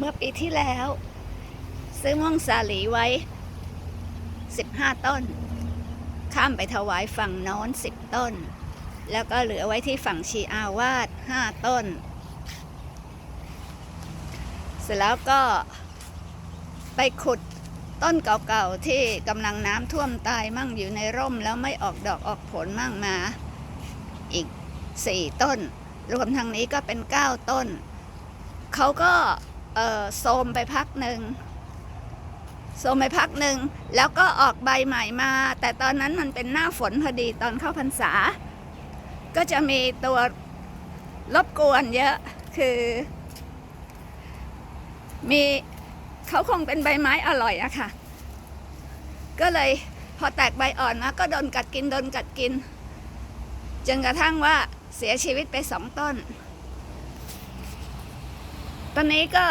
เมื่อปีที่แล้ว ซื้อม่วงสาลีไว้ 15 ต้น ข้ามไปถวายฝั่งน้น10 ต้น แล้วก็เหลือไว้ที่ฝั่งชีอาวาส5ต้น เสร็จแล้วก็ไปขุดต้นเก่าๆที่กำลังน้ำท่วมตายมั่งอยู่ในร่ม แล้วไม่ออกดอกออกผลมั่งมา อีก 4 ต้น รวมทางนี้ก็เป็น 9 ต้น เขาก็ เออโทรมไปพักหนึ่งโทรมไปพักหนึ่งแล้วก็ออกใบใหม่มา แต่ตอนนั้นมันเป็นหน้าฝนพอดีตอนเข้าพรรษา ก็จะมีตัวรบกวนเยอะคือ มีเขาคงเป็นใบไม้อร่อยอะค่ะ ก็เลยพอแตกใบอ่อนมาก็โดนกัดกินโดนกัดกินจนกระทั่งว่าเสียชีวิตไปสองต้น ตอนนี้ก็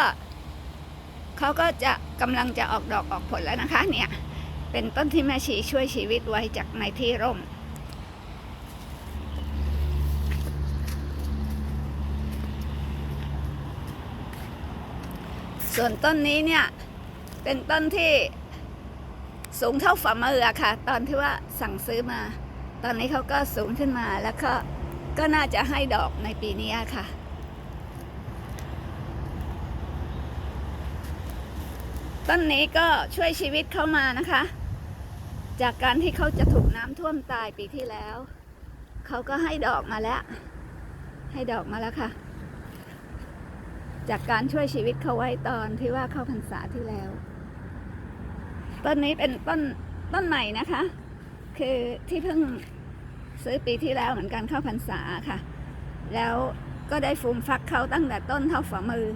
เขาก็จะกำลังจะออกดอกออกผลแล้วนะคะ เนี่ย เป็นต้นที่แม่ชีช่วยชีวิตไว้จากในที่ร่ม ส่วนต้นนี้เนี่ย เป็นต้นที่สูงเท่าฝ่ามืออะค่ะ ตอนที่ว่าสั่งซื้อมา ตอนนี้เขาก็สูงขึ้นมาแล้วก็ก็น่าจะให้ดอกในปีนี้ค่ะ ต้นนี้ก็ช่วยชีวิตเขามานะคะ จากการที่เขาจะถูกน้ำท่วมตายปีที่แล้ว เขาก็ให้ดอกมาแล้ว ให้ดอกมาแล้วค่ะ จากการช่วยชีวิตเขาไว้ตอนที่ว่าเข้าพรรษาที่แล้ว ต้นนี้เป็นต้นต้นใหม่นะคะ คือที่เพิ่งซื้อปีที่แล้วเหมือนกันเข้าพรรษาค่ะ แล้วก็ได้ฟูมฟักเขาตั้งแต่ต้นเท่าฝ่ามือ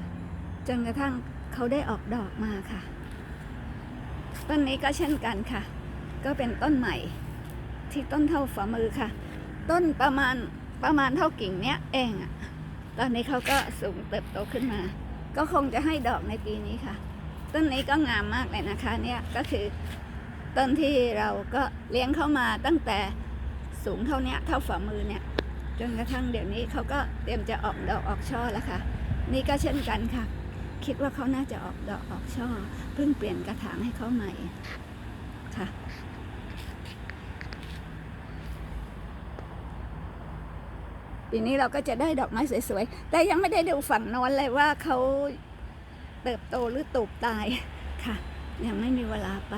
จนกระทั่งเขาได้ออกดอกมาค่ะ ต้นนี้ก็เช่นกันค่ะ ก็เป็นต้นใหม่ที่ต้นเท่าฝ่ามือค่ะ ต้นประมาณประมาณเท่ากิ่งเนี้ยเองอะตอนนี้เขาก็สูงเติบโตขึ้นมา ก็คงจะให้ดอกในปีนี้ค่ะ ต้นนี้ก็งามมากเลยนะคะ เนี่ยก็คือต้นที่เราก็เลี้ยงเข้ามาตั้งแต่สูงเท่านี้เท่าฝ่ามือเนี่ยจนกระทั่งเดี๋ยวนี้เขาก็เตรียมจะออกดอกออกช่อแล้วค่ะ นี่ก็เช่นกันค่ะ คิดว่าเขาน่าจะออกดอกออกช่อ เพิ่งเปลี่ยนกระถางให้เขาใหม่ค่ะ ปีนี้เราก็จะได้ดอกไม้สวยๆ แต่ยังไม่ได้ดูฝั่งนอนเลยว่าเขาเติบโตหรือตูบตายค่ะ ยังไม่มีเวลาไป